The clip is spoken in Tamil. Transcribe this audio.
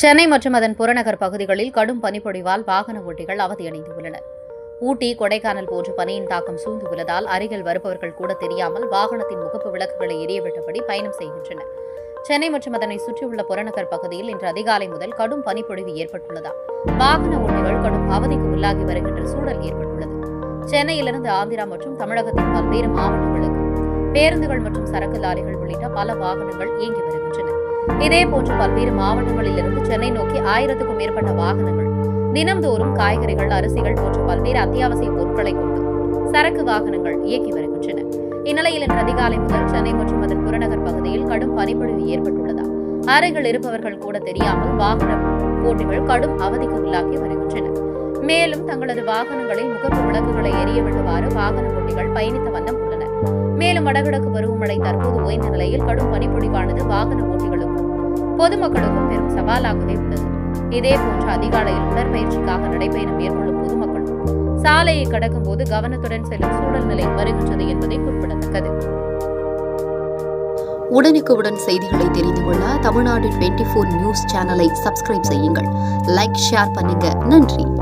சென்னை மற்றும் அதன் புறநகர் பகுதிகளில் கடும் பனிப்பொழிவால் வாகன ஓட்டிகள் அவதியடைந்துள்ளனர் ஊட்டி கொடைக்கானல் போன்ற பனியின் தாக்கம் சூழ்ந்து உள்ளதால் அருகில் வருபவர்கள் கூட தெரியாமல் வாகனத்தின் முகப்பு விளக்குகளை எரியவிட்டபடி பயணம் செய்கின்றனர். சென்னை மற்றும் அதனை சுற்றியுள்ள புறநகர் பகுதியில் இன்று அதிகாலை முதல் கடும் பனிப்பொழிவு ஏற்பட்டுள்ளதால் வாகன ஓட்டிகள் கடும் அவதிக்கு உள்ளாகி வருகின்ற சூழல் ஏற்பட்டுள்ளது. சென்னையிலிருந்து ஆந்திரா மற்றும் தமிழகத்தின் பல்வேறு மாவட்டங்களுக்கு பேருந்துகள் மற்றும் சரக்கு லாரிகள் உள்ளிட்ட பல வாகனங்கள் இயங்கி வருகின்றன. இதேபோன்று பல்வேறு மாவட்டங்களிலிருந்து சென்னை நோக்கி ஆயிரத்துக்கும் மேற்பட்ட வாகனங்கள் தினம்தோறும் காய்கறிகள் அரிசிகள் போன்ற பல்வேறு அத்தியாவசிய பொருட்களை கொண்டு சரக்கு வாகனங்கள் இயக்கி வருகின்றன. இந்நிலையில் இன்று அதிகாலை முதல் சென்னை மற்றும் அதன் புறநகர் பகுதியில் கடும் பனிப்பொழிவு ஏற்பட்டுள்ளதால் அருகில் இருப்பவர்கள் கூட தெரியாமல் வாகன போட்டிகள் கடும் அவதிக்கு உள்ளாகி வருகின்றன. மேலும் தங்களது வாகனங்களில் முகப்பு விளக்குகளை எரிய விடுவாறு வாகன போட்டிகள் பயணித்த வண்ணம் உள்ளனர் மேலும் வடகிழக்கு பருவமழை தற்போது ஓய்ந்த நிலையில் கடும் பனிப்பொழிவானது வாகன போட்டிகள் பொதுமக்களுக்கும் பெரும் சவாலாகவே உள்ளது. இதேபோன்று அதிகாலையில் உடற்பயிற்சிக்காக நடைபயணம் மேற்கொள்ளும் பொதுமக்களும் சாலையை கடக்கும் போது கவனத்துடன் செல்லும் சூழல்நிலை வருகின்றது என்பதை குறிப்பிடத்தக்கது. உடனுக்குடன் செய்திகளை தெரிந்து கொள்ள தமிழ்நாடு டுவெண்ட்டி ஃபோர் நியூஸ் சேனலை சப்ஸ்கிரைப் செய்யுங்கள். லைக் ஷேர் பண்ணுங்க. நன்றி.